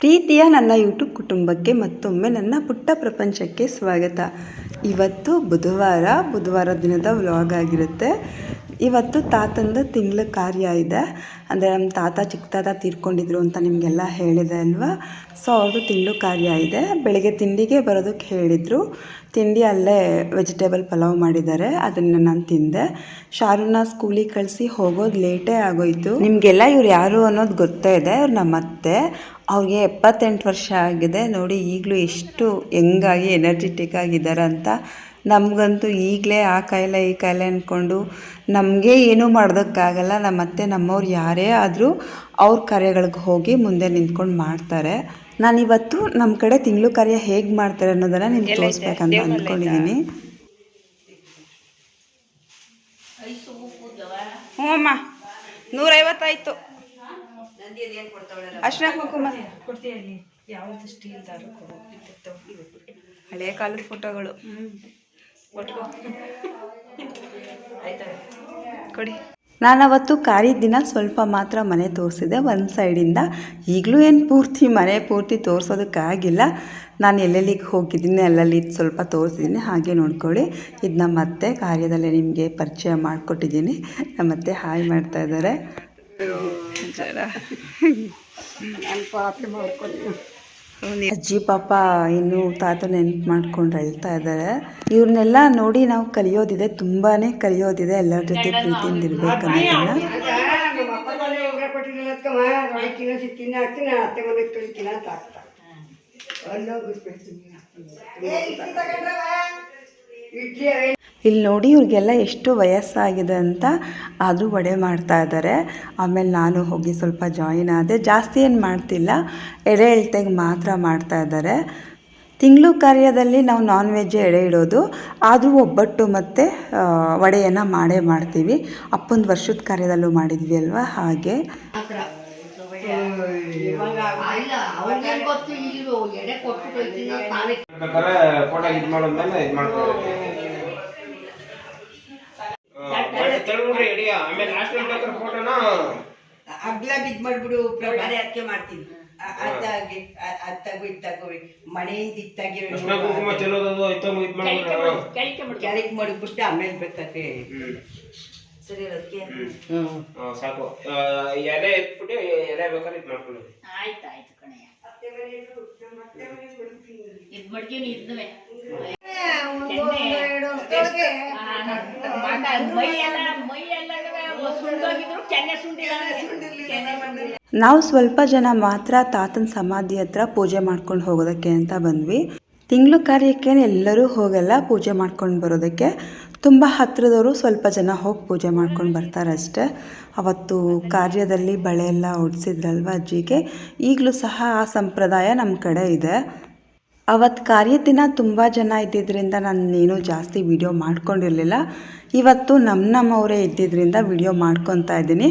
ಪ್ರೀತಿಯ ನನ್ನ ಯೂಟ್ಯೂಬ್ ಕುಟುಂಬಕ್ಕೆ ಮತ್ತೊಮ್ಮೆ ನನ್ನ ಪುಟ್ಟ ಪ್ರಪಂಚಕ್ಕೆ ಸ್ವಾಗತ. ಇವತ್ತು ಬುಧವಾರ ಬುಧವಾರ ದಿನದ ವ್ಲಾಗ್ ಆಗಿರುತ್ತೆ. ಇವತ್ತು ತಾತಂದು ತಿಂಗಳ ಕಾರ್ಯ ಇದೆ. ಅಂದರೆ ನಮ್ಮ ತಾತ ಚಿಕ್ಕ ತಾತ ತೀರ್ಕೊಂಡಿದ್ರು ಅಂತ ನಿಮಗೆಲ್ಲ ಹೇಳಿದೆ ಅಲ್ವಾ? ಸೊ ಅವ್ರದ್ದು ತಿಂಗಳು ಕಾರ್ಯ ಇದೆ. ಬೆಳಗ್ಗೆ ತಿಂಡಿಗೆ ಬರೋದಕ್ಕೆ ಹೇಳಿದರು. ತಿಂಡಿ ಅಲ್ಲೇ ವೆಜಿಟೇಬಲ್ ಪಲಾವ್ ಮಾಡಿದ್ದಾರೆ. ಅದನ್ನು ನಾನು ತಿಂದೆ. ಶಾರುನ ಸ್ಕೂಲಿಗೆ ಕಳಿಸಿ ಹೋಗೋದು ಲೇಟೇ ಆಗೋಯ್ತು. ನಿಮಗೆಲ್ಲ ಇವ್ರು ಯಾರು ಅನ್ನೋದು ಗೊತ್ತೇ ಇದೆ. ಅವ್ರು ನಮ್ಮ ಅತ್ತೆ. ಅವ್ರಿಗೆ ಎಪ್ಪತ್ತೆಂಟು ವರ್ಷ ಆಗಿದೆ. ನೋಡಿ ಈಗಲೂ ಎಷ್ಟು ಹೆಂಗಾಗಿ ಎನರ್ಜೆಟಿಕ್ ಆಗಿದ್ದಾರೆ ಅಂತ ನಮಗಂತೂ ಈಗಲೇ ಆ ಕಾಯಿಲೆ ಈ ಕಾಯಿಲೆ ಅಂದ್ಕೊಂಡು ನಮಗೆ ಏನೂ ಮಾಡೋದಕ್ಕಾಗಲ್ಲ. ನಮ್ಮ ಅತ್ತೆ ನಮ್ಮವ್ರು ಯಾರೇ ಆದರೂ ಅವ್ರ ಕಾರ್ಯಗಳಿಗೆ ಹೋಗಿ ಮುಂದೆ ನಿಂತ್ಕೊಂಡು ಮಾಡ್ತಾರೆ. ನಾನಿವತ್ತು ನಮ್ಮ ಕಡೆ ತಿಂಗಳು ಕಾರ್ಯ ಹೇಗೆ ಮಾಡ್ತಾರೆ ಅನ್ನೋದನ್ನು ನಿಮ್ಗೆ ತೋರಿಸ್ಬೇಕಂತ ಅಂದ್ಕೊಂಡಿದ್ದೀನಿ ಹ್ಞೂ ಅಮ್ಮ ನೂರೈವತ್ತಾಯ್ತು. ಅರ್ಶಿನ ಕುಂಕುಮ. ಹಳೆ ಕಾಲದ ಫೋಟೋಗಳು ಕೊಡಿ. ನಾನವತ್ತು ಕಾರಿದ ದಿನ ಸ್ವಲ್ಪ ಮಾತ್ರ ಮನೆ ತೋರಿಸಿದೆ. ಒಂದು ಸೈಡಿಂದ ಈಗಲೂ ಏನು ಪೂರ್ತಿ ಮನೆ ಪೂರ್ತಿ ತೋರಿಸೋದಕ್ಕಾಗಿಲ್ಲ. ನಾನು ಎಲ್ಲೆಲ್ಲಿಗೆ ಹೋಗಿದ್ದೀನಿ ಅಲ್ಲಲ್ಲಿ ಸ್ವಲ್ಪ ತೋರಿಸಿದ್ದೀನಿ ಹಾಗೆ ನೋಡ್ಕೊಳ್ಳಿ. ಇದು ನಮ್ಮ ಅತ್ತೆ ಕಾರ್ಯದಲ್ಲೇ ನಿಮಗೆ ಪರಿಚಯ ಮಾಡಿಕೊಟ್ಟಿದ್ದೀನಿ ನಮ್ಮ ಅತ್ತೆ ಹಾಯ್ ಮಾಡ್ತಾ ಇದ್ದಾರೆ. ಅಜ್ಜಿ, ಪಾಪ ಇನ್ನು ತಾತ ನೆನ್ಪು ಮಾಡ್ಕೊಂಡು ಹೇಳ್ತಾ ಇದ್ದಾರೆ ಇವ್ರನ್ನೆಲ್ಲ ನೋಡಿ ನಾವು ಕಲಿಯೋದಿದೆ, ತುಂಬಾನೇ ಕಲಿಯೋದಿದೆ ಎಲ್ಲರ ಜೊತೆ ಪ್ರೀತಿಯಿಂದ ಇರ್ಬೇಕು ಅನ್ನೋದನ್ನ. ಇಲ್ಲಿ ನೋಡಿ ಇವ್ರಿಗೆಲ್ಲ ಎಷ್ಟು ವಯಸ್ಸಾಗಿದೆ ಅಂತ ಆದರೂ ವಡೆ ಮಾಡ್ತಾ ಇದ್ದಾರೆ. ಆಮೇಲೆ ನಾನು ಹೋಗಿ ಸ್ವಲ್ಪ ಜಾಯಿನ್ ಆದೆ. ಜಾಸ್ತಿ ಏನು ಮಾಡ್ತಿಲ್ಲ. ಎಡೆ ಎಳ್ತೆಗೆ ಮಾತ್ರ ಮಾಡ್ತಾ ಇದ್ದಾರೆ. ತಿಂಗಳು ಕಾರ್ಯದಲ್ಲಿ ನಾವು ನಾನ್ ವೆಜ್ ಎಡೆ ಇಡೋದು. ಆದರೂ ಒಬ್ಬಟ್ಟು ಮತ್ತು ವಡೆಯನ್ನು ಮಾಡೇ ಮಾಡ್ತೀವಿ. ಅಪ್ಪೊಂದು ವರ್ಷದ ಕಾರ್ಯದಲ್ಲೂ ಮಾಡಿದ್ವಿ ಅಲ್ವಾ? ಹಾಗೆ. ಫೋಟೋ ಇದ್ ಮಾಡೋದ್ಮೇಲೆ ಇದ್ ಮಾಡ್ತಾರೆ ತೆಳ್ಬಿಡ್ರಿ ಹಿಡಿಯ ಆಮೇಲೆ ಲಾಸ್ಟ್ ಬೇಕಾದ್ರೆ ಫೋಟೋನ ಅಗ್ಲಾಗ್ ಇದ್ ಮಾಡ್ಬಿಡು ಪ್ರಭಾರಿ ಅಕ್ಕೆ ಮಾಡ್ತೀನಿ. ಅತ್ತಾಗಿ ಅತ್ತಾಗು ಇತ್ತಾಗು ಮನೆಯಿಂದ ಇತ್ತಾಗಿ ಕುಂಕುಮ ಚೆಲ್ಲೋದು ಇದ್ ಮಾಡಿಬಿಟ್ಟು ಆಮೇಲೆ ಬೇಕಾದ್ರೆ ಸರಿ ಅದಕ್ಕೆ. ಸಾಕು. ಎಲೆ ಎತ್ಬಿಟ್ಟು ಎಲೆ ಬೇಕಾದ್ರೆ ಇದ್ ಮಾಡ್ಕೊಳ್ಳಿ. ಕಣಯ್ಯ. ಇದ್ ನಾವು ಸ್ವಲ್ಪ ಜನ ಮಾತ್ರ ತಾತನ ಸಮಾಧಿ ಹತ್ರ ಪೂಜೆ ಮಾಡ್ಕೊಂಡು ಹೋಗೋದಕ್ಕೆ ಅಂತ ಬಂದ್ವಿ. ತಿಂಗಳು ಕಾರ್ಯಕ್ಕೆ ಎಲ್ಲರೂ ಹೋಗಲ್ಲ ಪೂಜೆ ಮಾಡ್ಕೊಂಡು ಬರೋದಕ್ಕೆ. ತುಂಬ ಹತ್ತಿರದವರು ಸ್ವಲ್ಪ ಜನ ಹೋಗಿ ಪೂಜೆ ಮಾಡ್ಕೊಂಡು ಬರ್ತಾರೆ ಅಷ್ಟೇ. ಅವತ್ತು ಕಾರ್ಯದಲ್ಲಿ ಬಳೆ ಎಲ್ಲ ಉಡಿಸಿದ್ರಲ್ವ ಅಜ್ಜಿಗೆ? ಈಗಲೂ ಸಹ ಆ ಸಂಪ್ರದಾಯ ನಮ್ಮ ಕಡೆ ಇದೆ. ಅವತ್ತು ಕಾರ್ಯದ ದಿನ ತುಂಬ ಜನ ಇದ್ದಿದ್ದರಿಂದ ನಾನು ಏನೂ ಜಾಸ್ತಿ ವಿಡಿಯೋ ಮಾಡ್ಕೊಂಡಿರಲಿಲ್ಲ. ಇವತ್ತು ನಮ್ಮ ನಮ್ಮವರೇ ಇದ್ದಿದ್ದರಿಂದ ವಿಡಿಯೋ ಮಾಡ್ಕೊತಾ ಇದ್ದೀನಿ.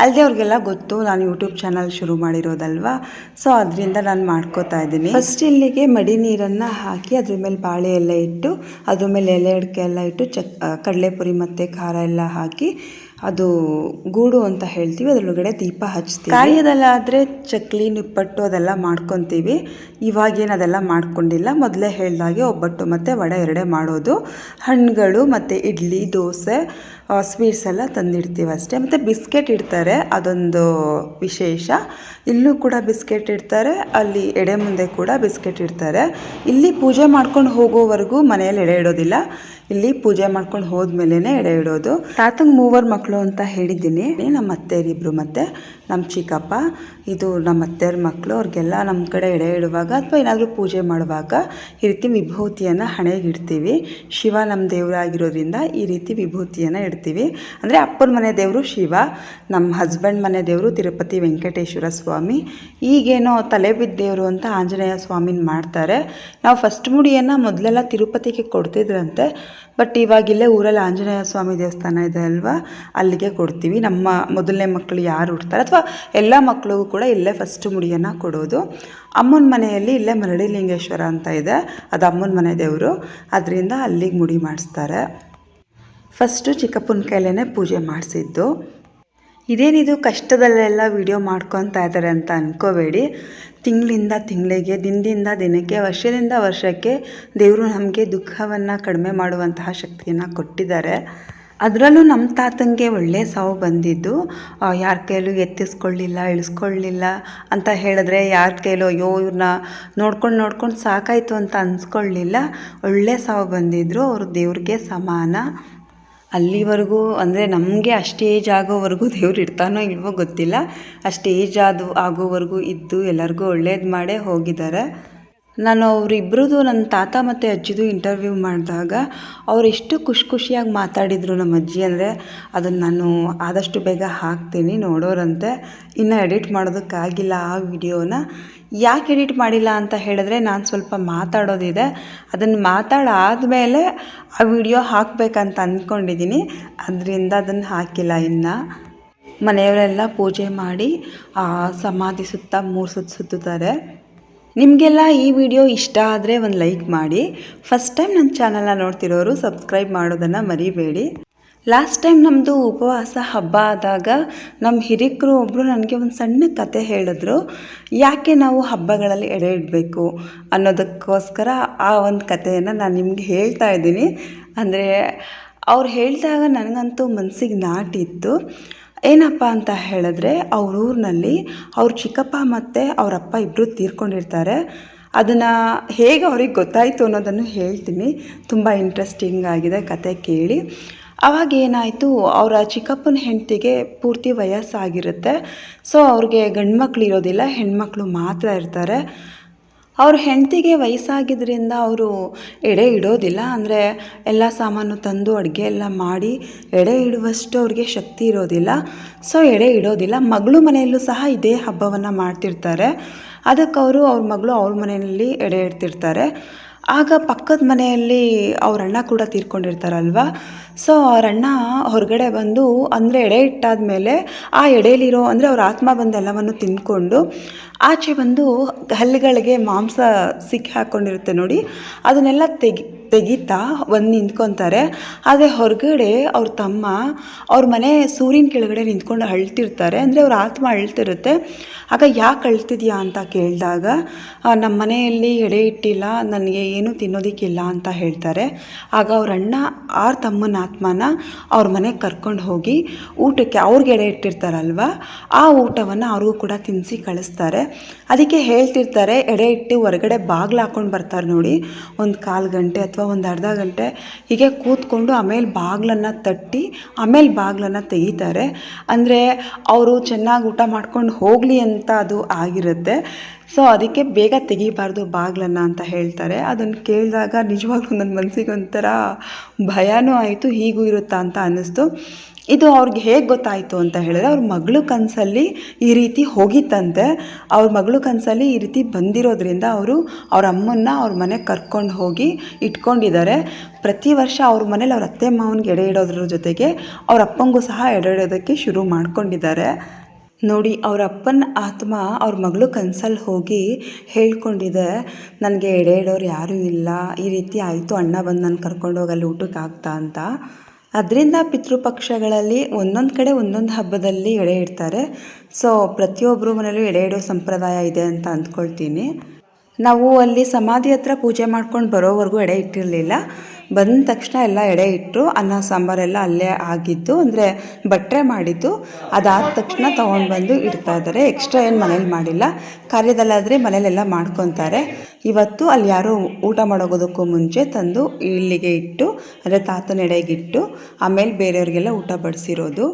ಅಲ್ಲದೆ ಅವ್ರಿಗೆಲ್ಲ ಗೊತ್ತು, ನಾನು ಯೂಟ್ಯೂಬ್ ಚಾನಲ್ ಶುರು ಮಾಡಿರೋದಲ್ವಾ? ಸೊ ಅದರಿಂದ ನಾನು ಮಾಡ್ಕೋತಾ ಇದ್ದೀನಿ. ಫಸ್ಟ್ ಇಲ್ಲಿಗೆ ಮಡಿ ನೀರನ್ನು ಹಾಕಿ ಅದ್ರ ಮೇಲೆ ಬಾಳೆ ಎಲ್ಲ ಇಟ್ಟು, ಅದ್ರ ಮೇಲೆ ಎಲೆ ಅಡಿಕೆ ಎಲ್ಲ ಇಟ್ಟು, ಚಕ್ ಕಡಲೆಪುರಿ ಮತ್ತು ಖಾರ ಎಲ್ಲ ಹಾಕಿ ಅದು ಗೂಡು ಅಂತ ಹೇಳ್ತೀವಿ, ಅದರೊಳಗಡೆ ದೀಪ ಹಚ್ತೀವಿ. ಕಾರ್ಯದಲ್ಲಾದರೆ ಚಕ್ಲಿ ನಿಪ್ಪಟ್ಟು ಅದೆಲ್ಲ ಮಾಡ್ಕೊತೀವಿ. ಇವಾಗೇನು ಅದೆಲ್ಲ ಮಾಡ್ಕೊಂಡಿಲ್ಲ. ಮೊದಲೇ ಹೇಳ್ದಾಗೆ ಒಬ್ಬಟ್ಟು ಮತ್ತು ವಡೆ ಎರಡೇ ಮಾಡೋದು. ಹಣ್ಣುಗಳು ಮತ್ತು ಇಡ್ಲಿ, ದೋಸೆ ಸ್ವೀಟ್ಸ್ ಎಲ್ಲ ತಂದಿಡ್ತೀವಿ ಅಷ್ಟೇ. ಮತ್ತು ಬಿಸ್ಕೆಟ್ ಇಡ್ತಾರೆ, ಅದೊಂದು ವಿಶೇಷ. ಇಲ್ಲೂ ಕೂಡ ಬಿಸ್ಕೆಟ್ ಇಡ್ತಾರೆ, ಅಲ್ಲಿ ಎಡೆ ಮುಂದೆ ಕೂಡ ಬಿಸ್ಕೆಟ್ ಇಡ್ತಾರೆ. ಇಲ್ಲಿ ಪೂಜೆ ಮಾಡ್ಕೊಂಡು ಹೋಗೋವರೆಗೂ ಮನೆಯಲ್ಲಿ ಎಡೆ ಇಡೋದಿಲ್ಲ. ಇಲ್ಲಿ ಪೂಜೆ ಮಾಡ್ಕೊಂಡು ಹೋದ್ಮೇಲೆ ಎಡೆ ಇಡೋದು. ತಾತಂಗೆ ಮೂವರ್ ಮಕ್ಕಳು ಅಂತ ಹೇಳಿದ್ದೀನಿ. ನಮ್ಮ ಅತ್ತೆಯರಿಬ್ರು ಮತ್ತು ನಮ್ಮ ಚಿಕ್ಕಪ್ಪ, ಇದು ನಮ್ಮ ಅತ್ತೆಯವ್ರ ಮಕ್ಕಳು ಅವ್ರಿಗೆಲ್ಲ ನಮ್ಮ ಕಡೆ ಎಡೆ ಇಡುವಾಗ ಅಥವಾ ಏನಾದರೂ ಪೂಜೆ ಮಾಡುವಾಗ ಈ ರೀತಿ ವಿಭೂತಿಯನ್ನು ಹಣೆಗೆ ಇಡ್ತೀವಿ. ಶಿವ ನಮ್ಮ ದೇವರಾಗಿರೋದ್ರಿಂದ ಈ ರೀತಿ ವಿಭೂತಿಯನ್ನು ಇಡ್ತೀವಿ. ಅಂದರೆ ಅಪ್ಪನ ಮನೆ ದೇವರು ಶಿವ, ನಮ್ಮ ಹಸ್ಬೆಂಡ್ ಮನೆ ದೇವರು ತಿರುಪತಿ ವೆಂಕಟೇಶ್ವರ ಸ್ವಾಮಿ. ಈಗೇನೋ ತಲೆ ಬಿದ್ದೇವರು ಅಂತ ಆಂಜನೇಯ ಸ್ವಾಮಿನ ಮಾಡ್ತಾರೆ. ನಾವು ಫಸ್ಟ್ ಮುಡಿಯನ್ನು ಮೊದಲೆಲ್ಲ ತಿರುಪತಿಗೆ ಕೊಡ್ತಿದ್ರಂತೆ ಬಟ್ ಇವಾಗಿಲ್ಲೇ ಊರಲ್ಲಿ ಆಂಜನೇಯ ಸ್ವಾಮಿ ದೇವಸ್ಥಾನ ಇದೆ ಅಲ್ವಾ? ಅಲ್ಲಿಗೆ ಕೊಡ್ತೀವಿ. ನಮ್ಮ ಮೊದಲನೇ ಮಕ್ಕಳು ಯಾರು ಹುಡ್ತಾರೆ? ಅಥವಾ ಎಲ್ಲ ಮಕ್ಕಳಿಗೂ ಕೂಡ ಇಲ್ಲೇ ಫಸ್ಟ್ ಮುಡಿಯನ್ನು ಕೊಡೋದು. ಅಮ್ಮನ ಮನೆಯಲ್ಲಿ ಇಲ್ಲೇ ಮರಳಿಲಿಂಗೇಶ್ವರ ಅಂತ ಇದೆ. ಅದು ಅಮ್ಮನ ಮನೆ ದೇವರು. ಅದರಿಂದ ಅಲ್ಲಿಗೆ ಮುಡಿ ಮಾಡಿಸ್ತಾರೆ. ಫಸ್ಟು ಚಿಕ್ಕಪ್ಪನ ಕೈಲೇ ಪೂಜೆ ಮಾಡಿಸಿದ್ದು. ಇದೇನಿದು ಕಷ್ಟದಲ್ಲೆಲ್ಲ ವಿಡಿಯೋ ಮಾಡ್ಕೊತಾ ಇದ್ದಾರೆ ಅಂತ ಅನ್ಕೋಬೇಡಿ. ತಿಂಗಳಿಂದ ತಿಂಗಳಿಗೆ, ದಿನದಿಂದ ದಿನಕ್ಕೆ, ವರ್ಷದಿಂದ ವರ್ಷಕ್ಕೆ ದೇವರು ನಮಗೆ ದುಃಖವನ್ನು ಕಡಿಮೆ ಮಾಡುವಂತಹ ಶಕ್ತಿಯನ್ನು ಕೊಟ್ಟಿದ್ದಾರೆ. ಅದರಲ್ಲೂ ನಮ್ಮ ತಾತನಿಗೆ ಒಳ್ಳೆಯ ಸಾವು ಬಂದಿದ್ದು ಯಾರ ಕೈಲೂ ಎತ್ತಿಸ್ಕೊಳ್ಳಿಲ್ಲ, ಇಳಿಸ್ಕೊಳ್ಳಿಲ್ಲ ಅಂತ ಹೇಳಿದ್ರೆ ಯಾರ ಕೈಲೋ ಅಯ್ಯೋ ಇವ್ರನ್ನ ನೋಡ್ಕೊಂಡು ನೋಡ್ಕೊಂಡು ಸಾಕಾಯಿತು ಅಂತ ಅನ್ಸ್ಕೊಳ್ಳಿಲ್ಲ. ಒಳ್ಳೆಯ ಸಾವು ಬಂದಿದ್ದರು ಅವರು ದೇವ್ರಿಗೆ ಸಮಾನ. ಅಲ್ಲಿವರೆಗೂ ಅಂದರೆ ನಮಗೆ ಅಷ್ಟು ಏಜ್ ಆಗೋವರೆಗೂ ದೇವ್ರು ಇರ್ತಾನೋ ಇಲ್ವೋ ಗೊತ್ತಿಲ್ಲ. ಅಷ್ಟು ಏಜ್ ಆದ, ಆಗೋವರೆಗೂ ಇದ್ದು ಎಲ್ಲರಿಗೂ ಒಳ್ಳೇದು ಮಾಡೇ ಹೋಗಿದ್ದಾರೆ ನಾನು ಅವರಿಬ್ರದ್ದು ನನ್ನ ತಾತ ಮತ್ತು ಅಜ್ಜಿದು ಇಂಟರ್ವ್ಯೂ ಮಾಡಿದಾಗ ಅವ್ರು ಎಷ್ಟು ಖುಷಿ ಖುಷಿಯಾಗಿ ಮಾತಾಡಿದರು ನಮ್ಮ ಅಜ್ಜಿ ಅಂದರೆ ಅದನ್ನು ನಾನು ಆದಷ್ಟು ಬೇಗ ಹಾಕ್ತೀನಿ ನೋಡೋರಂತೆ. ಇನ್ನು ಎಡಿಟ್ ಮಾಡೋದಕ್ಕಾಗಿಲ್ಲ ಆ ವಿಡಿಯೋನ. ಯಾಕೆ ಎಡಿಟ್ ಮಾಡಿಲ್ಲ ಅಂತ ಹೇಳಿದ್ರೆ ನಾನು ಸ್ವಲ್ಪ ಮಾತಾಡೋದಿದೆ. ಅದನ್ನು ಮಾತಾಡಾದಮೇಲೆ ಆ ವಿಡಿಯೋ ಹಾಕಬೇಕಂತ ಅಂದ್ಕೊಂಡಿದ್ದೀನಿ ಅದರಿಂದ ಅದನ್ನು ಹಾಕಿಲ್ಲ ಇನ್ನು. ಮನೆಯವರೆಲ್ಲ ಪೂಜೆ ಮಾಡಿ ಸಮಾಧಿ ಸುತ್ತ ಮೂರು ಸುತ್ತು ಸುತ್ತುತ್ತಾರೆ. ನಿಮಗೆಲ್ಲ ಈ ವಿಡಿಯೋ ಇಷ್ಟ ಆದರೆ ಒಂದು ಲೈಕ್ ಮಾಡಿ. ಫಸ್ಟ್ ಟೈಮ್ ನನ್ನ ಚಾನಲ್ನ ನೋಡ್ತಿರೋರು ಸಬ್ಸ್ಕ್ರೈಬ್ ಮಾಡೋದನ್ನು ಮರಿಬೇಡಿ. ಲಾಸ್ಟ್ ಟೈಮ್ ನಮ್ಮದು ಉಪವಾಸ ಹಬ್ಬ ಆದಾಗ ನಮ್ಮ ಹಿರಿಕರು ಒಬ್ಬರು ನನಗೆ ಒಂದು ಸಣ್ಣ ಕತೆ ಹೇಳಿದ್ರು. ಯಾಕೆ ನಾವು ಹಬ್ಬಗಳಲ್ಲಿ ಎಡೆ ಇಡಬೇಕು ಅನ್ನೋದಕ್ಕೋಸ್ಕರ ಆ ಒಂದು ಕಥೆಯನ್ನು ನಾನು ನಿಮ್ಗೆ ಹೇಳ್ತಾ ಇದ್ದೀನಿ. ಅಂದರೆ ಅವ್ರು ಹೇಳಿದಾಗ ನನಗಂತೂ ಮನಸ್ಸಿಗೆ ನಾಟಿತ್ತು. ಏನಪ್ಪ ಅಂತ ಹೇಳಿದ್ರೆ ಅವ್ರ ಊರಿನಲ್ಲಿ ಅವ್ರ ಚಿಕ್ಕಪ್ಪ ಮತ್ತು ಅವ್ರ ಅಪ್ಪ ಇಬ್ಬರು ತೀರ್ಕೊಂಡಿರ್ತಾರೆ. ಅದನ್ನು ಹೇಗೆ ಅವ್ರಿಗೆ ಗೊತ್ತಾಯಿತು ಅನ್ನೋದನ್ನು ಹೇಳ್ತೀನಿ. ತುಂಬ ಇಂಟ್ರೆಸ್ಟಿಂಗ್ ಆಗಿದೆ ಕತೆ ಕೇಳಿ. ಅವಾಗ ಏನಾಯಿತು, ಅವರ ಚಿಕ್ಕಪ್ಪನ ಹೆಂಡತಿಗೆ ಪೂರ್ತಿ ವಯಸ್ಸಾಗಿರುತ್ತೆ. ಸೊ ಅವ್ರಿಗೆ ಗಂಡು ಮಕ್ಕಳು ಇರೋದಿಲ್ಲ ಹೆಣ್ಮಕ್ಳು ಮಾತ್ರ ಇರ್ತಾರೆ. ಅವ್ರ ಹೆಂಡತಿಗೆ ವಯಸ್ಸಾಗಿದ್ದರಿಂದ ಅವರು ಎಡೆ ಇಡೋದಿಲ್ಲ, ಅಂದರೆ ಎಲ್ಲ ಸಾಮಾನು ತಂದು ಅಡುಗೆ ಎಲ್ಲ ಮಾಡಿ ಎಡೆ ಇಡುವಷ್ಟು ಅವ್ರಿಗೆ ಶಕ್ತಿ ಇರೋದಿಲ್ಲ. ಸೊ ಎಡೆ ಇಡೋದಿಲ್ಲ. ಮಗಳು ಮನೆಯಲ್ಲೂ ಸಹ ಇದೇ ಹಬ್ಬವನ್ನು ಮಾಡ್ತಿರ್ತಾರೆ. ಅದಕ್ಕೆ ಅವರು ಅವ್ರ ಮಗಳು ಅವ್ರ ಮನೆಯಲ್ಲಿ ಎಡೆ ಇಡ್ತಿರ್ತಾರೆ. ಆಗ ಪಕ್ಕದ ಮನೆಯಲ್ಲಿ ಅವ್ರ ಅಣ್ಣ ಕೂಡ ತೀರ್ಕೊಂಡಿರ್ತಾರಲ್ವ? ಸೊ ಅವ್ರ ಅಣ್ಣ ಹೊರಗಡೆ ಬಂದು ಅಂದರೆ ಎಡೆ ಇಟ್ಟಾದಮೇಲೆ ಆ ಎಡೆಯಲ್ಲಿರೋ ಅಂದರೆ ಅವ್ರ ಆತ್ಮ ಬಂದು ಎಲ್ಲವನ್ನು ತಿಂದ್ಕೊಂಡು ಆಚೆ ಬಂದು ಹಲ್ಲುಗಳಿಗೆ ಮಾಂಸ ಸಿಕ್ಕಿ ಹಾಕ್ಕೊಂಡಿರುತ್ತೆ ನೋಡಿ. ಅದನ್ನೆಲ್ಲ ತೆಗಿ ತೆಗಿತಾ ಬಂದು ನಿಂತ್ಕೊತಾರೆ. ಆದರೆ ಹೊರಗಡೆ ಅವ್ರ ತಮ್ಮ ಅವ್ರ ಮನೆ ಸೂರ್ಯನ ಕೆಳಗಡೆ ನಿಂತ್ಕೊಂಡು ಅಳ್ತಿರ್ತಾರೆ. ಅಂದರೆ ಅವ್ರ ಆತ್ಮ ಅಳ್ತಿರುತ್ತೆ. ಆಗ ಯಾಕೆ ಅಳ್ತಿದ್ಯಾ ಅಂತ ಕೇಳಿದಾಗ ನಮ್ಮ ಮನೆಯಲ್ಲಿ ಎಡೆ ಇಟ್ಟಿಲ್ಲ, ನನಗೆ ಏನೂ ತಿನ್ನೋದಕ್ಕಿಲ್ಲ ಅಂತ ಹೇಳ್ತಾರೆ. ಆಗ ಅವ್ರ ಅಣ್ಣ ಆ ತಮ್ಮನ ಆತ್ಮನ ಅವ್ರ ಮನೆಗೆ ಕರ್ಕೊಂಡು ಹೋಗಿ ಊಟಕ್ಕೆ, ಅವ್ರಿಗೆ ಎಡೆ ಇಟ್ಟಿರ್ತಾರಲ್ವ, ಆ ಊಟವನ್ನು ಅವ್ರಿಗೂ ಕೂಡ ತಿನ್ನಿಸಿ ಕಳಿಸ್ತಾರೆ. ಅದಕ್ಕೆ ಹೇಳ್ತಿರ್ತಾರೆ, ಎಡೆ ಇಟ್ಟು ಹೊರಗಡೆ ಬಾಗಿಲು ಹಾಕೊಂಡು ಬರ್ತಾರೆ ನೋಡಿ, ಒಂದು ಕಾಲು ಗಂಟೆ ಅಥವಾ ಒಂದು ಅರ್ಧ ಗಂಟೆ ಹೀಗೆ ಕೂತ್ಕೊಂಡು ಆಮೇಲೆ ಬಾಗಿಲನ್ನು ತಟ್ಟಿ, ಆಮೇಲೆ ಬಾಗಿಲನ್ನು ತೆಗಿತಾರೆ. ಅಂದರೆ ಅವರು ಚೆನ್ನಾಗಿ ಊಟ ಮಾಡ್ಕೊಂಡು ಹೋಗಲಿ ಅಂತ ಅದು ಆಗಿರುತ್ತೆ. ಸೊ ಅದಕ್ಕೆ ಬೇಗ ತೆಗಿಬಾರ್ದು ಬಾಗಿಲನ್ನು ಅಂತ ಹೇಳ್ತಾರೆ. ಅದನ್ನು ಕೇಳಿದಾಗ ನಿಜವಾಗ್ಲೂ ನನ್ನ ಮನಸ್ಸಿಗೆ ಒಂಥರ ಭಯನೂ ಆಯಿತು, ಹೀಗೂ ಇರುತ್ತಾ ಅಂತ ಅನ್ನಿಸ್ತು. ಇದು ಅವ್ರಿಗೆ ಹೇಗೆ ಗೊತ್ತಾಯಿತು ಅಂತ ಹೇಳಿದ್ರೆ ಅವ್ರ ಮಗಳು ಕನಸಲ್ಲಿ ಈ ರೀತಿ ಹೋಗಿತ್ತಂತೆ. ಅವ್ರ ಮಗಳು ಕನಸಲ್ಲಿ ಈ ರೀತಿ ಬಂದಿರೋದ್ರಿಂದ ಅವರು ಅವ್ರ ಅಮ್ಮನ್ನ ಅವ್ರ ಮನೆಗೆ ಕರ್ಕೊಂಡು ಹೋಗಿ ಇಟ್ಕೊಂಡಿದ್ದಾರೆ. ಪ್ರತಿ ವರ್ಷ ಅವ್ರ ಮನೇಲಿ ಅವ್ರ ಅತ್ತೆ ಮಾವನಿಗೆ ಎಡೆ ಇಡೋದ್ರ ಜೊತೆಗೆ ಅವ್ರ ಅಪ್ಪಂಗೂ ಸಹ ಎಡೆ ಇಡೋದಕ್ಕೆ ಶುರು ಮಾಡ್ಕೊಂಡಿದ್ದಾರೆ. ನೋಡಿ, ಅವ್ರ ಅಪ್ಪನ ಆತ್ಮ ಅವ್ರ ಮಗಳು ಕನಸಲ್ಲಿ ಹೋಗಿ ಹೇಳ್ಕೊಂಡಿದೆ, ನನಗೆ ಎಡೆ ಇಡೋರು ಯಾರೂ ಇಲ್ಲ, ಈ ರೀತಿ ಆಯಿತು, ಅಣ್ಣ ಬಂದು ನಾನು ಕರ್ಕೊಂಡು ಹೋಗಲ್ಲಿ ಊಟಕ್ಕೆ ಆಗ್ತಾ ಅಂತ. ಅದರಿಂದ ಪಿತೃಪಕ್ಷಗಳಲ್ಲಿ ಒಂದೊಂದು ಕಡೆ ಒಂದೊಂದು ಹಬ್ಬದಲ್ಲಿ ಎಡೆ ಇಡ್ತಾರೆ. ಸೊ ಪ್ರತಿಯೊಬ್ಬರು ಮನೇಲೂ ಎಡೆ ಇಡೋ ಸಂಪ್ರದಾಯ ಇದೆ ಅಂತ ಅಂದ್ಕೊಳ್ತೀನಿ. ನಾವು ಅಲ್ಲಿ ಸಮಾಧಿ ಹತ್ರ ಪೂಜೆ ಮಾಡ್ಕೊಂಡು ಬರೋವರೆಗೂ ಎಡೆ ಇಟ್ಟಿರಲಿಲ್ಲ. ಬಂದ ತಕ್ಷಣ ಎಲ್ಲ ಎಡೆ ಇಟ್ಟರು ಅನ್ನ ಸಾಂಬಾರೆಲ್ಲ ಅಲ್ಲೇ ಆಗಿದ್ದು, ಅಂದರೆ ಬಟ್ಟೆ ಮಾಡಿದ್ದು. ಅದಾದ ತಕ್ಷಣ ತೊಗೊಂಡು ಬಂದು ಇಡ್ತಾ ಇದ್ದಾರೆ. ಎಕ್ಸ್ಟ್ರಾ ಏನು ಮನೇಲಿ ಮಾಡಿಲ್ಲ. ಕಾರ್ಯದಲ್ಲಾದರೆ ಮನೇಲೆಲ್ಲ ಮಾಡ್ಕೊತಾರೆ. ಇವತ್ತು ಅಲ್ಲಿ ಯಾರು ಊಟ ಮಾಡೋಗೋದಕ್ಕೂ ಮುಂಚೆ ತಂದು ಇಲ್ಲಿಗೆ ಇಟ್ಟು ಅಂದರೆ ತಾತನ ಎಡೆಗಿಟ್ಟು ಆಮೇಲೆ ಬೇರೆಯವ್ರಿಗೆಲ್ಲ ಊಟ ಬಡಿಸಿರೋದು.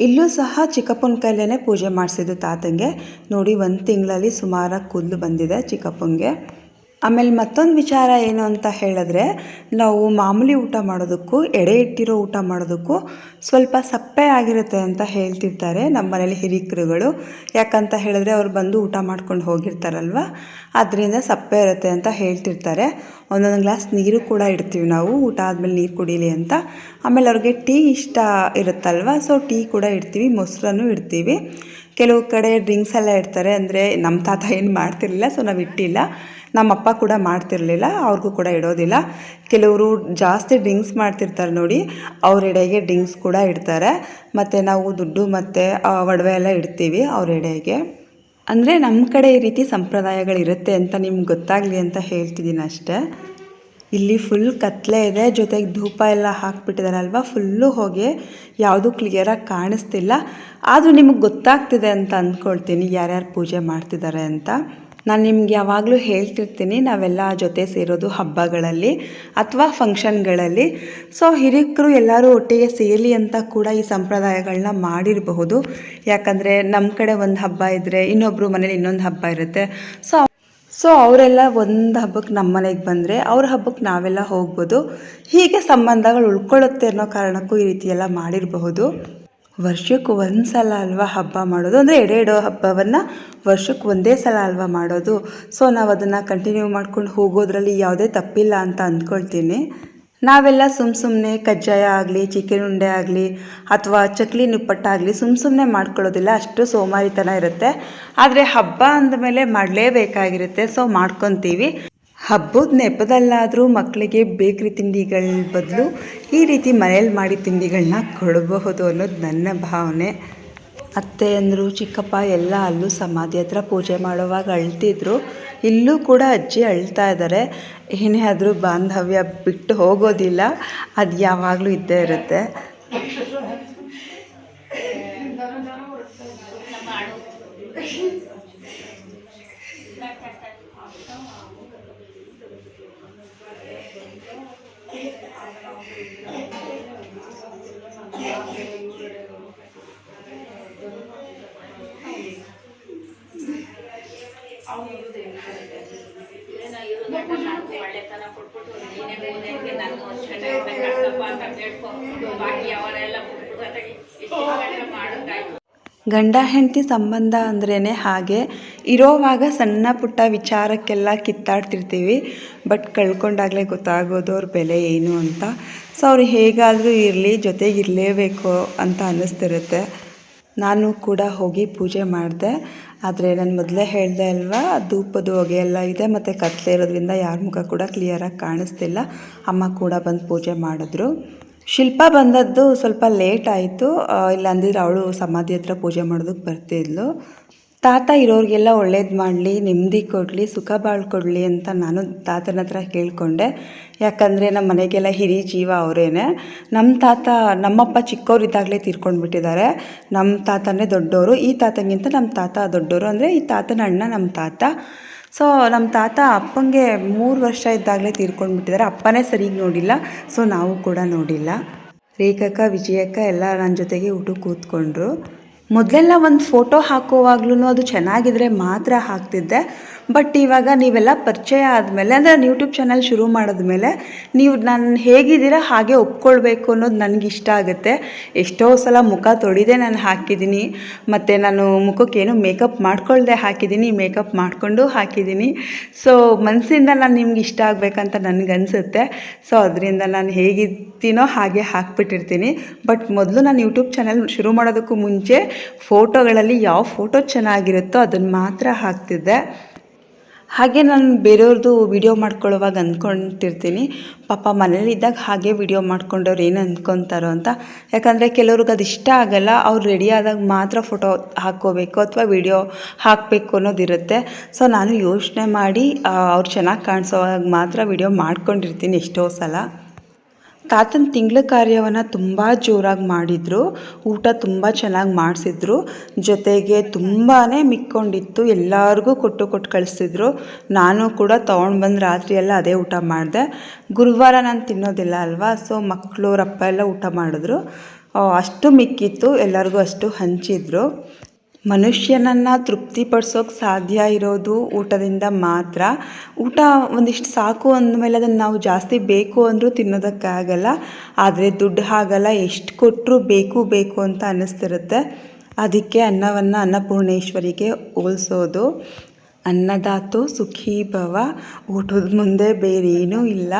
ಇಲ್ಲೂ ಸಹ ಚಿಕ್ಕಪ್ಪನ ಕೈಲೇ ಪೂಜೆ ಮಾಡಿಸಿದ್ದು ತಾತಂಗೆ. ನೋಡಿ, ಒಂದು ತಿಂಗಳಲ್ಲಿ ಸುಮಾರಾಗಿ ಕೂದಲು ಬಂದಿದೆ ಚಿಕ್ಕಪ್ಪಂಗೆ. ಆಮೇಲೆ ಮತ್ತೊಂದು ವಿಚಾರ ಏನು ಅಂತ ಹೇಳಿದ್ರೆ, ನಾವು ಮಾಮೂಲಿ ಊಟ ಮಾಡೋದಕ್ಕೂ, ಎಡೆ ಇಟ್ಟಿರೋ ಊಟ ಮಾಡೋದಕ್ಕೂ ಸ್ವಲ್ಪ ಸಪ್ಪೆ ಆಗಿರುತ್ತೆ ಅಂತ ಹೇಳ್ತಿರ್ತಾರೆ ನಮ್ಮ ಮನೇಲಿ ಹಿರಿಕರುಗಳು. ಯಾಕಂತ ಹೇಳಿದ್ರೆ ಅವ್ರು ಬಂದು ಊಟ ಮಾಡ್ಕೊಂಡು ಹೋಗಿರ್ತಾರಲ್ವ? ಅದರಿಂದ ಸಪ್ಪೆ ಇರುತ್ತೆ ಅಂತ ಹೇಳ್ತಿರ್ತಾರೆ. ಒಂದೊಂದು ಗ್ಲಾಸ್ ನೀರು ಕೂಡ ಇಡ್ತೀವಿ ನಾವು, ಊಟ ಆದಮೇಲೆ ನೀರು ಕುಡೀಲಿ ಅಂತ. ಆಮೇಲೆ ಅವ್ರಿಗೆ ಟೀ ಇಷ್ಟ ಇರುತ್ತಲ್ವ? ಸೊ ಟೀ ಕೂಡ ಇಡ್ತೀವಿ, ಮೊಸರನ್ನು ಇಡ್ತೀವಿ. ಕೆಲವು ಕಡೆ ಡ್ರಿಂಕ್ಸ್ ಎಲ್ಲ ಇಡ್ತಾರೆ, ಅಂದರೆ ನಮ್ಮ ತಾತ ಏನು ಮಾಡ್ತಿರಲಿಲ್ಲ, ಸೊ ನಾವು ಇಟ್ಟಿಲ್ಲ. ನಮ್ಮಪ್ಪ ಕೂಡ ಮಾಡ್ತಿರಲಿಲ್ಲ, ಅವ್ರಿಗೂ ಕೂಡ ಇಡೋದಿಲ್ಲ. ಕೆಲವರು ಜಾಸ್ತಿ ಡ್ರಿಂಕ್ಸ್ ಮಾಡ್ತಿರ್ತಾರೆ ನೋಡಿ ಅವ್ರ ಎಡೆಗೆ ಡ್ರಿಂಕ್ಸ್ ಕೂಡ ಇಡ್ತಾರೆ. ಮತ್ತು ನಾವು ದುಡ್ಡು ಮತ್ತು ಒಡವೆ ಎಲ್ಲ ಇಡ್ತೀವಿ ಅವ್ರ ಎಡೆಗೆ ಅಂದರೆ ನಮ್ಮ ಕಡೆ ಈ ರೀತಿ ಸಂಪ್ರದಾಯಗಳಿರುತ್ತೆ ಅಂತ ನಿಮ್ಗೆ ಗೊತ್ತಾಗಲಿ ಅಂತ ಹೇಳ್ತಿದ್ದೀನಿ ಅಷ್ಟೇ. ಇಲ್ಲಿ ಫುಲ್ ಕತ್ಲೆ ಇದೆ, ಜೊತೆಗೆ ಧೂಪ ಎಲ್ಲ ಹಾಕ್ಬಿಟ್ಟಿದಾರಲ್ವ ಫುಲ್ಲು ಹೋಗಿ ಯಾವುದೂ ಕ್ಲಿಯರಾಗಿ ಕಾಣಿಸ್ತಿಲ್ಲ. ಆದರೂ ನಿಮಗೆ ಗೊತ್ತಾಗ್ತಿದೆ ಅಂತ ಅಂದ್ಕೊಳ್ತೀನಿ, ಯಾರ್ಯಾರು ಪೂಜೆ ಮಾಡ್ತಿದ್ದಾರೆ ಅಂತ. ನಾನು ನಿಮ್ಗೆ ಯಾವಾಗಲೂ ಹೇಳ್ತಿರ್ತೀನಿ, ನಾವೆಲ್ಲ ಜೊತೆ ಸೇರೋದು ಹಬ್ಬಗಳಲ್ಲಿ ಅಥವಾ ಫಂಕ್ಷನ್ಗಳಲ್ಲಿ. ಸೊ ಹಿರಿಯಕರು ಎಲ್ಲರೂ ಒಟ್ಟಿಗೆ ಸೇರಲಿ ಅಂತ ಕೂಡ ಈ ಸಂಪ್ರದಾಯಗಳನ್ನ ಮಾಡಿರಬಹುದು. ಯಾಕಂದರೆ ನಮ್ಮ ಕಡೆ ಒಂದು ಹಬ್ಬ ಇದ್ದರೆ ಇನ್ನೊಬ್ಬರು ಮನೇಲಿ ಇನ್ನೊಂದು ಹಬ್ಬ ಇರುತ್ತೆ. ಸೊ ಸೊ ಅವರೆಲ್ಲ ಒಂದು ಹಬ್ಬಕ್ಕೆ ನಮ್ಮ ಮನೆಗೆ ಬಂದರೆ ಅವ್ರ ಹಬ್ಬಕ್ಕೆ ನಾವೆಲ್ಲ ಹೋಗ್ಬೋದು. ಹೀಗೆ ಸಂಬಂಧಗಳು ಉಳ್ಕೊಳ್ಳುತ್ತೆ ಅನ್ನೋ ಕಾರಣಕ್ಕೂ ಈ ರೀತಿ ಎಲ್ಲ ಮಾಡಿರಬಹುದು. ವರ್ಷಕ್ಕೆ ಒಂದು ಸಲ ಅಲ್ವಾ ಹಬ್ಬ ಮಾಡೋದು? ಅಂದರೆ ಎಡೆ ಇಡೋ ಹಬ್ಬವನ್ನು ವರ್ಷಕ್ಕೆ ಒಂದೇ ಸಲ ಅಲ್ವಾ ಮಾಡೋದು? ಸೊ ನಾವು ಅದನ್ನು ಕಂಟಿನ್ಯೂ ಮಾಡ್ಕೊಂಡು ಹೋಗೋದ್ರಲ್ಲಿ ಯಾವುದೇ ತಪ್ಪಿಲ್ಲ ಅಂತ ಅಂದ್ಕೊಳ್ತೀನಿ ನಾವೆಲ್ಲ ಸುಮ್ಮ ಸುಮ್ಮನೆ ಕಜ್ಜಾಯ ಆಗಲಿ, ಚಿಕನ್ ಉಂಡೆ ಆಗಲಿ, ಅಥವಾ ಚಕ್ಲಿ ನಿಪ್ಪಟ್ಟಾಗಲಿ ಸುಮ್ಮ ಸುಮ್ಮನೆ ಮಾಡ್ಕೊಳ್ಳೋದಿಲ್ಲ. ಅಷ್ಟು ಸೋಮಾರಿತನ ಇರುತ್ತೆ. ಆದರೆ ಹಬ್ಬ ಅಂದಮೇಲೆ ಮಾಡಲೇಬೇಕಾಗಿರುತ್ತೆ. ಸೊ ಮಾಡ್ಕೊತೀವಿ. ಹಬ್ಬದ ನೆಪದಲ್ಲಾದರೂ ಮಕ್ಕಳಿಗೆ ಬೇಕ್ರಿ ತಿಂಡಿಗಳ ಬದಲು ಈ ರೀತಿ ಮನೇಲಿ ಮಾಡಿ ತಿಂಡಿಗಳನ್ನ ಕೊಡಬಹುದು ಅನ್ನೋದು ನನ್ನ ಭಾವನೆ. ಅತ್ತೆ ಅಂದರು, ಚಿಕ್ಕಪ್ಪ ಎಲ್ಲ ಅಲ್ಲೂ ಸಮಾಧಿ ಹತ್ರ ಪೂಜೆ ಮಾಡುವಾಗ ಅಳ್ತಿದ್ರು. ಇಲ್ಲೂ ಕೂಡ ಅಜ್ಜಿ ಅಳ್ತಾ ಇದ್ದಾರೆ ಏನೇ ಆದರೂ ಬಾಂಧವ್ಯ ಬಿಟ್ಟು ಹೋಗೋದಿಲ್ಲ. ಅದು ಯಾವಾಗಲೂ ಇದ್ದೇ ಇರುತ್ತೆ. ಗಂಡ ಹೆಂಡತಿ ಸಂಬಂಧ ಅಂದ್ರೇ ಹಾಗೆ. ಇರೋವಾಗ ಸಣ್ಣ ಪುಟ್ಟ ವಿಚಾರಕ್ಕೆಲ್ಲ ಕಿತ್ತಾಡ್ತಿರ್ತೀವಿ. ಬಟ್ ಕಳ್ಕೊಂಡಾಗಲೇ ಗೊತ್ತಾಗೋದು ಅವ್ರ ಬೆಲೆ ಏನು ಅಂತ. ಸೊ ಅವ್ರು ಹೇಗಾದರೂ ಇರಲಿ, ಜೊತೆಗಿರಲೇಬೇಕು ಅಂತ ಅನ್ನಿಸ್ತಿರುತ್ತೆ ನಾನು ಕೂಡ ಹೋಗಿ ಪೂಜೆ ಮಾಡಿದೆ. ಆದರೆ ನಾನು ಮೊದಲೇ ಹೇಳಿದೆ ಅಲ್ವಾ ಧೂಪದ ಹೊಗೆ ಎಲ್ಲ ಇದೆ ಮತ್ತು ಕತ್ಲೆ ಇರೋದ್ರಿಂದ ಯಾರ ಮುಖ ಕೂಡ ಕ್ಲಿಯರಾಗಿ ಕಾಣಿಸ್ತಿಲ್ಲ. ಅಮ್ಮ ಕೂಡ ಬಂದು ಪೂಜೆ ಮಾಡಿದ್ರು. ಶಿಲ್ಪ ಬಂದದ್ದು ಸ್ವಲ್ಪ ಲೇಟ್ ಆಯಿತು. ಇಲ್ಲಾಂದಿದ್ರೆ ಅವಳು ಸಮಾಧಿ ಹತ್ರ ಪೂಜೆ ಮಾಡೋದಕ್ಕೆ ಬರ್ತಿದ್ಲು. ತಾತ ಇರೋರಿಗೆಲ್ಲ ಒಳ್ಳೇದು ಮಾಡಲಿ, ನೆಮ್ಮದಿ ಕೊಡಲಿ, ಸುಖ ಬಾಳು ಕೊಡಲಿ ಅಂತ ನಾನು ತಾತನ ಹತ್ರ ಕೇಳಿಕೊಂಡೆ ಯಾಕಂದರೆ ನಮ್ಮ ಮನೆಗೆಲ್ಲ ಹಿರಿ ಜೀವ ಅವರೇನೆ. ನಮ್ಮ ತಾತ, ನಮ್ಮಪ್ಪ ಚಿಕ್ಕವರಿದ್ದಾಗಲೇ ತೀರ್ಕೊಂಡ್ಬಿಟ್ಟಿದ್ದಾರೆ. ನಮ್ಮ ತಾತನೇ ದೊಡ್ಡವರು ಈ ತಾತನಿಗಿಂತ ನಮ್ಮ ತಾತ ದೊಡ್ಡವರು ಅಂದರೆ ಈ ತಾತನ ಅಣ್ಣ ನಮ್ಮ ತಾತ. ಸೊ ನಮ್ಮ ತಾತ ಅಪ್ಪಂಗೆ ಮೂರು ವರ್ಷ ಇದ್ದಾಗಲೇ ತೀರ್ಕೊಂಡ್ಬಿಟ್ಟಿದ್ದಾರೆ. ಅಪ್ಪನೇ ಸರಿಗೆ ನೋಡಿಲ್ಲ ಸೊ ನಾವು ಕೂಡ ನೋಡಿಲ್ಲ. ರೇಖಕ್ಕ ವಿಜಯಕ್ಕ ಎಲ್ಲ ನನ್ನ ಜೊತೆಗೆ ಊಟಕ್ಕೆ ಕೂತ್ಕೊಂಡ್ರು. ಮೊದಲೆಲ್ಲ ಒಂದು ಫೋಟೋ ಹಾಕುವಾಗ್ಲೂ ಅದು ಚೆನ್ನಾಗಿದ್ರೆ ಮಾತ್ರ ಹಾಕ್ತಿದ್ದೆ. ಬಟ್ ಇವಾಗ ನೀವೆಲ್ಲ ಪರಿಚಯ ಆದಮೇಲೆ, ಅಂದರೆ ನಾನು ಯೂಟ್ಯೂಬ್ ಚಾನಲ್ ಶುರು ಮಾಡಿದ್ಮೇಲೆ, ನೀವು ನಾನು ಹೇಗಿದ್ದೀರಾ, ಹಾಗೆ ಒಪ್ಕೊಳ್ಬೇಕು ಅನ್ನೋದು ನನಗೆ ಇಷ್ಟ ಆಗುತ್ತೆ. ಎಷ್ಟೋ ಸಲ ಮುಖ ತೊಡಿದೆ ನಾನು ಹಾಕಿದ್ದೀನಿ, ಮತ್ತು ನಾನು ಮುಖಕ್ಕೇನು ಮೇಕಪ್ ಮಾಡ್ಕೊಳ್ಳದೆ ಹಾಕಿದ್ದೀನಿ ಮೇಕಪ್ ಮಾಡಿಕೊಂಡು ಹಾಕಿದ್ದೀನಿ. ಸೊ ಮನಸ್ಸಿಂದ ನಾನು ನಿಮ್ಗೆ ಇಷ್ಟ ಆಗಬೇಕಂತ ನನಗನ್ಸುತ್ತೆ. ಸೊ ಅದರಿಂದ ನಾನು ಹೇಗಿದ್ದೀನೋ ಹಾಗೆ ಹಾಕ್ಬಿಟ್ಟಿರ್ತೀನಿ. ಬಟ್ ಮೊದಲು ನಾನು ಯೂಟ್ಯೂಬ್ ಚಾನಲ್ ಶುರು ಮಾಡೋದಕ್ಕೂ ಮುಂಚೆ ಫೋಟೋಗಳಲ್ಲಿ ಯಾವ ಫೋಟೋ ಚೆನ್ನಾಗಿರುತ್ತೋ ಅದನ್ನು ಮಾತ್ರ ಹಾಕ್ತಿದ್ದೆ. ಹಾಗೆ ನಾನು ಬೇರೆಯವ್ರದ್ದು ವಿಡಿಯೋ ಮಾಡ್ಕೊಳ್ಳೋವಾಗ ಅಂದ್ಕೊತಿರ್ತೀನಿ. ಪಾಪ ಮನೇಲಿದ್ದಾಗ ಹಾಗೆ ವಿಡಿಯೋ ಮಾಡ್ಕೊಂಡವ್ರು ಏನು ಅಂದ್ಕೊತಾರೋ ಅಂತ. ಯಾಕಂದರೆ ಕೆಲವ್ರಿಗೆ ಅದು ಇಷ್ಟ ಆಗಲ್ಲ. ಅವ್ರು ರೆಡಿ ಆದಾಗ ಮಾತ್ರ ಫೋಟೋ ಹಾಕ್ಕೋಬೇಕು ಅಥವಾ ವಿಡಿಯೋ ಹಾಕಬೇಕು ಅನ್ನೋದಿರುತ್ತೆ. ಸೊ ನಾನು ಯೋಚನೆ ಮಾಡಿ ಅವ್ರು ಚೆನ್ನಾಗಿ ಕಾಣಿಸೋವಾಗ ಮಾತ್ರ ವಿಡಿಯೋ ಮಾಡ್ಕೊಂಡಿರ್ತೀನಿ ಎಷ್ಟೋ ಸಲ. ತಾತನ ತಿಂಗಳ ಕಾರ್ಯವನ್ನು ತುಂಬ ಜೋರಾಗಿ ಮಾಡಿದರು, ಊಟ ತುಂಬ ಚೆನ್ನಾಗಿ ಮಾಡಿಸಿದ್ರು, ಜೊತೆಗೆ ತುಂಬಾ ಮಿಕ್ಕೊಂಡಿತ್ತು, ಎಲ್ಲರಿಗೂ ಕೊಟ್ಟು ಕೊಟ್ಟು ಕಳಿಸಿದ್ರು. ನಾನು ಕೂಡ ತೊಗೊಂಡು ಬಂದು ರಾತ್ರಿಯೆಲ್ಲ ಅದೇ ಊಟ ಮಾಡಿದೆ. ಗುರುವಾರ ನಾನು ತಿನ್ನೋದಿಲ್ಲ ಅಲ್ವಾ, ಸೊ ಮಕ್ಕಳು ರಪ್ಪ ಎಲ್ಲ ಊಟ ಮಾಡಿದ್ರು. ಅಷ್ಟು ಮಿಕ್ಕಿತ್ತು, ಎಲ್ಲರಿಗೂ ಅಷ್ಟು ಹಂಚಿದ್ರು. ಮನುಷ್ಯನನ್ನು ತೃಪ್ತಿಪಡಿಸೋಕೆ ಸಾಧ್ಯ ಇರೋದು ಊಟದಿಂದ ಮಾತ್ರ. ಊಟ ಒಂದಿಷ್ಟು ಸಾಕು ಅಂದಮೇಲೆ ಅದನ್ನು ನಾವು ಜಾಸ್ತಿ ಬೇಕು ಅಂದರೂ ತಿನ್ನೋದಕ್ಕಾಗಲ್ಲ. ಆದರೆ ದುಡ್ಡು ಹಾಗಲ್ಲ, ಎಷ್ಟು ಕೊಟ್ಟರೂ ಬೇಕು ಬೇಕು ಅಂತ ಅನ್ನಿಸ್ತಿರುತ್ತೆ ಅದಕ್ಕೆ ಅನ್ನವನ್ನು ಅನ್ನಪೂರ್ಣೇಶ್ವರಿಗೆ ಹೋಲಿಸೋದು. ಅನ್ನದಾತು ಸುಖೀ ಭವ, ಊಟದ ಮುಂದೆ ಬೇರೇನೂ ಇಲ್ಲ.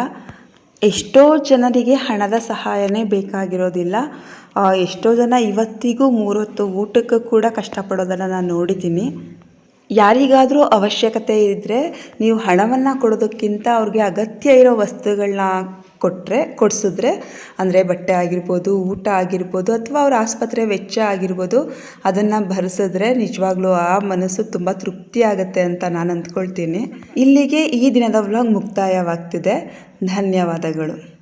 ಎಷ್ಟೋ ಜನರಿಗೆ ಹಣದ ಸಹಾಯನೇ ಬೇಕಾಗಿರೋದಿಲ್ಲ. ಎಷ್ಟೋ ಜನ ಇವತ್ತಿಗೂ ಮೂರೊತ್ತು ಊಟಕ್ಕೂ ಕೂಡ ಕಷ್ಟಪಡೋದನ್ನು ನಾನು ನೋಡಿದ್ದೀನಿ. ಯಾರಿಗಾದರೂ ಅವಶ್ಯಕತೆ ಇದ್ದರೆ ನೀವು ಹಣವನ್ನು ಕೊಡೋದಕ್ಕಿಂತ ಅವ್ರಿಗೆ ಅಗತ್ಯ ಇರೋ ವಸ್ತುಗಳನ್ನ ಕೊಟ್ಟರೆ ಕೊಡಿಸಿದ್ರೆ, ಅಂದರೆ ಬಟ್ಟೆ ಆಗಿರ್ಬೋದು, ಊಟ ಆಗಿರ್ಬೋದು ಅಥವಾ ಅವ್ರ ಆಸ್ಪತ್ರೆ ವೆಚ್ಚ ಆಗಿರ್ಬೋದು ಅದನ್ನು ಭರಿಸಿದ್ರೆ ನಿಜವಾಗ್ಲೂ ಆ ಮನಸ್ಸು ತುಂಬ ತೃಪ್ತಿ ಆಗುತ್ತೆ ಅಂತ ನಾನು ಅಂದ್ಕೊಳ್ತೀನಿ. ಇಲ್ಲಿಗೆ ಈ ದಿನದ ವ್ಲಾಗ್ ಮುಕ್ತಾಯವಾಗ್ತಿದೆ. ಧನ್ಯವಾದಗಳು.